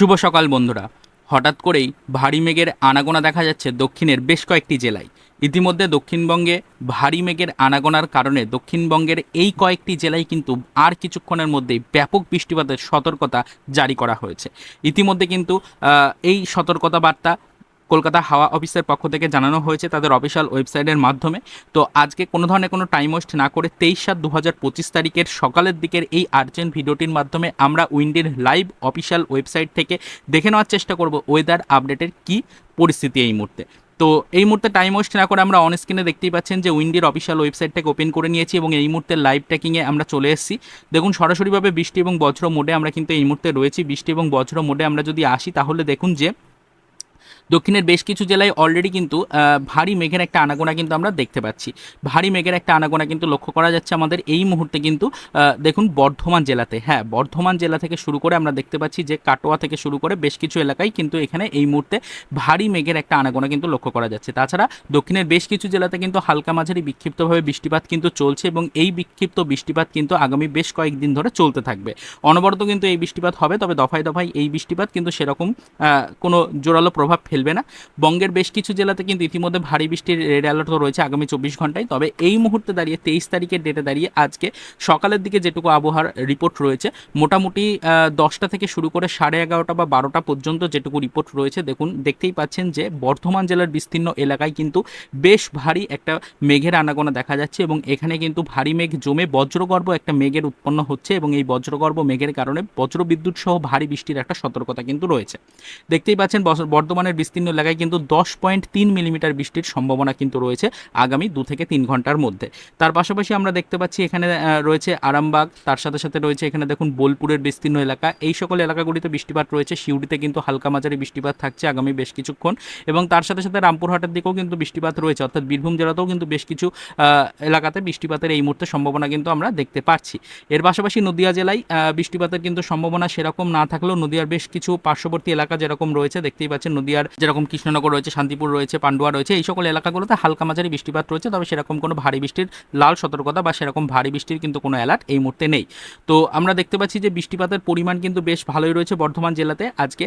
শুভ সকাল বন্ধুরা। হঠাৎ করেই ভারী মেঘের আনাগোনা দেখা যাচ্ছে দক্ষিণের বেশ কয়েকটি জেলায়। ইতিমধ্যে দক্ষিণবঙ্গে ভারী মেঘের আনাগোনার কারণে দক্ষিণবঙ্গের এই কয়েকটি জেলায় কিন্তু আর কিছুক্ষণের মধ্যেই ব্যাপক বৃষ্টিপাতের সতর্কতা জারি করা হয়েছে। ইতিমধ্যে কিন্তু এই সতর্কতা বার্তা কলকাতা হাওয়া অফিসের পক্ষ থেকে জানানো হয়েছে তাদের অফিসিয়াল ওয়েবসাইটের মাধ্যমে। তো আজকে কোনো ধরনের কোনো টাইম ওয়েস্ট না করে তেইশ সাত দু পঁচিশ তারিখের সকালের দিকের এই আর্জেন্ট ভিডিওটির মাধ্যমে আমরা উইন্ডের লাইভ অফিসিয়াল ওয়েবসাইট থেকে দেখে নেওয়ার চেষ্টা করব ওয়েদার আপডেটের কি পরিস্থিতি এই মুহূর্তে। তো এই মুহূর্তে টাইম ওয়েস্ট না করে আমরা অন স্ক্রিনে দেখতেই পাচ্ছেন যে উইন্ডির অফিসিয়াল ওয়েবসাইটটাকে ওপেন করে নিয়েছি এবং এই মুহূর্তে লাইভ ট্র্যাকিংয়ে আমরা চলে এসেছি। দেখুন, সরাসরিভাবে বৃষ্টি এবং বজ্র মোডে আমরা কিন্তু এই মুহূর্তে রয়েছি। বৃষ্টি এবং বজ্র মোডে আমরা যদি আসি, তাহলে দেখুন যে দক্ষিণের বেশ কিছু জেলায় অলরেডি কিন্তু ভারী মেঘের একটা আনাগোনা কিন্তু আমরা দেখতে পাচ্ছি। ভারী মেঘের একটা আনাগোনা কিন্তু লক্ষ্য করা যাচ্ছে আমাদের এই মুহূর্তে কিন্তু দেখুন বর্ধমান জেলাতে। হ্যাঁ বর্ধমান জেলা থেকে শুরু করে আমরা দেখতে পাচ্ছি যে কাটোয়া থেকে শুরু করে বেশ কিছু এলাকায় কিন্তু এখানে এই মুহূর্তে ভারী মেঘের একটা আনাগোনা কিন্তু লক্ষ্য করা যাচ্ছে। তাছাড়া দক্ষিণের বেশ কিছু জেলাতে কিন্তু হালকা মাঝারি বিক্ষিপ্তভাবে বৃষ্টিপাত কিন্তু চলছে এবং এই বিক্ষিপ্ত বৃষ্টিপাত কিন্তু আগামী বেশ কয়েকদিন ধরে চলতে থাকবে। অনবরত কিন্তু এই বৃষ্টিপাত হবে, তবে দফায় দফায় এই বৃষ্টিপাত কিন্তু সেরকম কোনো জোরালো প্রভাব ফেলবে না। বঙ্গের বেশ কিছু জেলাতে কিন্তু ইতিমধ্যে ভারী বৃষ্টির রেড অ্যালার্ট রয়েছে আগামী চব্বিশ ঘন্টায়। তবে এই মুহূর্তে দাঁড়িয়ে তেইশ তারিখের ডেটে দাঁড়িয়ে আজকে সকালের দিকে যেটুকু আবহাওয়ার রিপোর্ট রয়েছে, মোটামুটি দশটা থেকে শুরু করে সাড়ে এগারোটা বা বারোটা পর্যন্ত যেটুকু রিপোর্ট রয়েছে, দেখুন, দেখতেই পাচ্ছেন যে বর্ধমান জেলার বিস্তীর্ণ এলাকায় কিন্তু বেশ ভারী একটা মেঘের আনাগোনা দেখা যাচ্ছে এবং এখানে কিন্তু ভারী মেঘ জমে বজ্রগর্ভ একটা মেঘের উৎপন্ন হচ্ছে এবং এই বজ্রগর্ভ মেঘের কারণে বজ্রবিদ্যুৎ সহ ভারী বৃষ্টির একটা সতর্কতা কিন্তু রয়েছে। দেখতেই পাচ্ছেন বর্ধমানের বিস্তীর্ণ এলাকায় কিন্তু দশ পয়েন্ট তিন মিলিমিটার বৃষ্টির সম্ভাবনা কিন্তু রয়েছে আগামী দু থেকে তিন ঘণ্টার মধ্যে। তার পাশাপাশি আমরা দেখতে পাচ্ছি এখানে রয়েছে আরামবাগ, তার সাথে সাথে রয়েছে এখানে দেখুন বোলপুরের বিস্তীর্ণ এলাকা। এই সকল এলাকাগুলিতে বৃষ্টিপাত রয়েছে, সিউড়িতে কিন্তু হালকা মাঝারি বৃষ্টিপাত থাকছে আগামী বেশ কিছুক্ষণ। এবং তার সাথে সাথে রামপুরহাটের দিকেও কিন্তু বৃষ্টিপাত রয়েছে, অর্থাৎ বীরভূম জেলাতেও কিন্তু বেশ কিছু এলাকাতে বৃষ্টিপাতের এই মুহূর্তে সম্ভাবনা কিন্তু আমরা দেখতে পাচ্ছি। এর পাশাপাশি নদিয়া জেলায় বৃষ্টিপাতের কিন্তু সম্ভাবনা সেরকম না থাকলেও নদিয়ার বেশ কিছু পার্শ্ববর্তী এলাকা যেরকম রয়েছে, দেখতেই পাচ্ছেন নদিয়ার যেরকম কৃষ্ণনগর রয়েছে, শান্তিপুর রয়েছে, পান্ডুয়া রয়েছে, এই সকল এলাকাগুলোতে হালকা মাঝারি বৃষ্টিপাত রয়েছে, তবে সেরকম কোনো ভারী বৃষ্টির লাল সতর্কতা বা সেরকম ভারী বৃষ্টির কিন্তু কোনো অ্যালার্ট এই মুহূর্তে নেই। তো আমরা দেখতে পাচ্ছি যে বৃষ্টিপাতের পরিমাণ কিন্তু বেশ ভালোই রয়েছে বর্ধমান জেলাতে আজকে।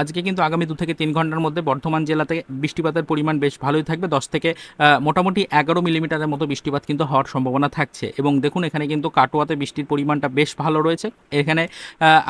আজকে কিন্তু আগামী দু থেকে তিন ঘণ্টার মধ্যে বর্ধমান জেলাতে বৃষ্টিপাতের পরিমাণ বেশ ভালোই থাকবে। দশ থেকে মোটামুটি এগারো মিলিমিটারের মতো বৃষ্টিপাত কিন্তু হওয়ার সম্ভাবনা থাকছে। এবং দেখুন, এখানে কিন্তু কাটোয়াতে বৃষ্টির পরিমাণটা বেশ ভালো রয়েছে। এখানে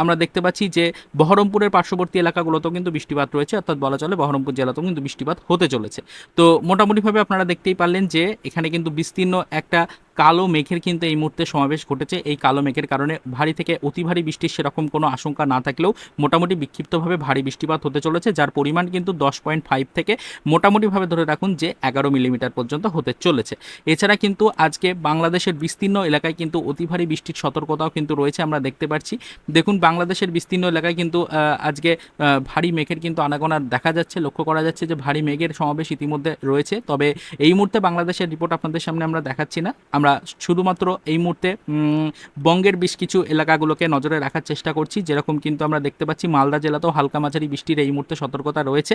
আমরা দেখতে পাচ্ছি যে বহরমপুরের পার্শ্ববর্তী এলাকাগুলোতেও কিন্তু বৃষ্টিপাত রয়েছে, অর্থাৎ বলা চলে, বহরমপুর জেলাতেও কিন্তু বৃষ্টিপাত হতে চলেছে। তো মোটামুটিভাবে আপনারা দেখতেই পারলেন যে এখানে কিন্তু বিস্তীর্ণ একটা কালো মেঘের কিন্তু এই মুহূর্তে সমাবেশ ঘটেছে। এই কালো মেঘের কারণে ভারী থেকে অতি ভারী বৃষ্টির সেরকম কোনো আশঙ্কা না থাকলেও মোটামুটি বিক্ষিপ্তভাবে ভারী বৃষ্টিপাত হতে চলেছে, যার পরিমাণ কিন্তু দশ পয়েন্ট ফাইভ থেকে মোটামুটিভাবে ধরে রাখুন যে এগারো মিলিমিটার পর্যন্ত হতে চলেছে। এছাড়া কিন্তু আজকে বাংলাদেশের বিস্তীর্ণ এলাকায় কিন্তু অতি ভারী বৃষ্টির সতর্কতাও কিন্তু রয়েছে আমরা দেখতে পাচ্ছি। দেখুন, বাংলাদেশের বিস্তীর্ণ এলাকায় কিন্তু আজকে ভারী মেঘের কিন্তু আনাগোনা দেখা যাচ্ছে। লক্ষ্য করা যাচ্ছে যে ভারী মেঘের সমাবেশ ইতিমধ্যে রয়েছে। তবে এই মুহূর্তে বাংলাদেশের রিপোর্ট আপনাদের সামনে আমরা দেখাচ্ছি না। আমরা শুধুমাত্র এই মুহূর্তে বঙ্গের বেশ কিছু এলাকাগুলোকে নজরে রাখার চেষ্টা করছি। যেরকম কিন্তু আমরা দেখতে পাচ্ছি, মালদা জেলাতেও হালকা মাঝারি বৃষ্টির এই মুহূর্তে সতর্কতা রয়েছে।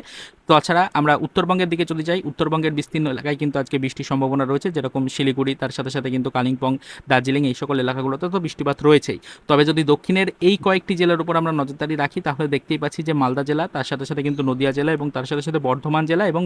তাছাড়া আমরা উত্তরবঙ্গের দিকে চলে যাই। উত্তরবঙ্গের বিস্তীর্ণ এলাকায় কিন্তু আজকে বৃষ্টির সম্ভাবনা রয়েছে। যেরকম শিলিগুড়ি, তার সাথে সাথে কিন্তু কালিম্পং, দার্জিলিং এই সকল এলাকাগুলোতে তো বৃষ্টিপাত রয়েছেই। তবে যদি দক্ষিণের এই কয়েকটি জেলার উপর আমরা নজরদারি রাখি, তাহলে দেখতেই পাচ্ছি যে মালদা জেলা, তার সাথে সাথে কিন্তু নদিয়া জেলা এবং তার সাথে সাথে বর্ধমান জেলা এবং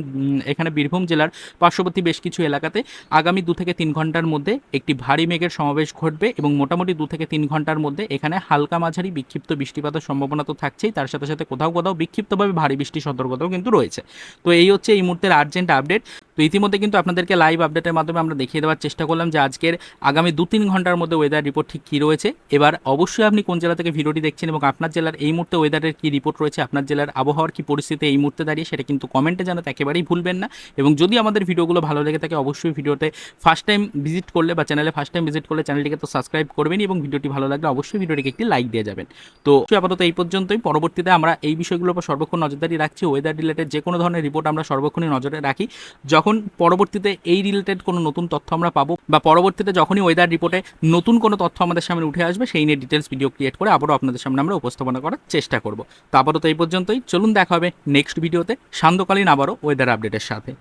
এখানে বীরভূম জেলার পার্শ্ববর্তী বেশ কিছু এলাকাতে আগামী দু থেকে তিন ঘণ্টার মধ্যে একটি ভারী মেঘের সমাবেশ ঘটবে এবং মোটামুটি দু থেকে তিন ঘণ্টার মধ্যে এখানে হালকা মাঝারি বিক্ষিপ্ত বৃষ্টিপাতের সম্ভাবনা তো থাকছেই। তার সাথে সাথে কোথাও কোথাও বিক্ষিপ্তভাবে ভারী বৃষ্টির সতর্কতাও কিন্তু রয়েছে। তো এই হচ্ছে এই মুহূর্তের আর্জেন্ট আপডেট তো ইতিমধ্যে কিন্তু আপনাদেরকে লাইভ আপডেটের মাধ্যমে আমরা দেখিয়ে দেওয়ার চেষ্টা করলাম যে আজকের আগামী দু তিন ঘণ্টার মধ্যে ওয়েদার রিপোর্ট ঠিক কী রয়েছে। এবার অবশ্যই আপনি কোন জেলা থেকে ভিডিওটি দেখছেন এবং আপনার জেলার এই মুহূর্তে ওয়েদারের কী রিপোর্ট রয়েছে, আপনার জেলার আবহাওয়ার কী পরিস্থিতি এই মুহূর্তে দাঁড়িয়ে সেটা কিন্তু কমেন্টে জানাতে একেবারেই ভুলবেন না। এবং যদি আমাদের ভিডিওগুলো ভালো লেগে থাকে, অবশ্যই ভিডিওতে ফার্স্ট টাইম ভিজিট করলে বা চ্যানেলে ফার্স্ট টাইম ভিজিট করলে চ্যানেলটিকে তো সাবস্ক্রাইব করবেন এবং ভিডিওটি ভালো লাগলে অবশ্যই ভিডিওটিকে একটি লাইক দিয়ে যাবেন। তো আপাতত এই পর্যন্তই। পরবর্তীতে আমরা এই বিষয়গুলোর উপর সর্বক্ষণ নজরদারি রাখছি। ওয়েদার রিলেটেড যে কোনো ধরনের রিপোর্ট আমরা সর্বক্ষণই নজরে রাখি। যখন পরবর্তীতে এই রিলেটেড কোনো নতুন তথ্য আমরা পাবো বা পরবর্তীতে যখনই ওয়েদার রিপোর্টে নতুন কোনো তথ্য আমাদের সামনে উঠে আসবে, সেই নিয়ে ডিটেলস ভিডিও ক্রিয়েট করে আবারও আপনাদের সামনে আমরা উপস্থাপনা করার চেষ্টা করব। তো আপাতত এই পর্যন্তই। চলুন দেখা হবে নেক্সট ভিডিওতে সান্ধ্যকালীন আবারও ওয়েদার আপডেটের সাথে।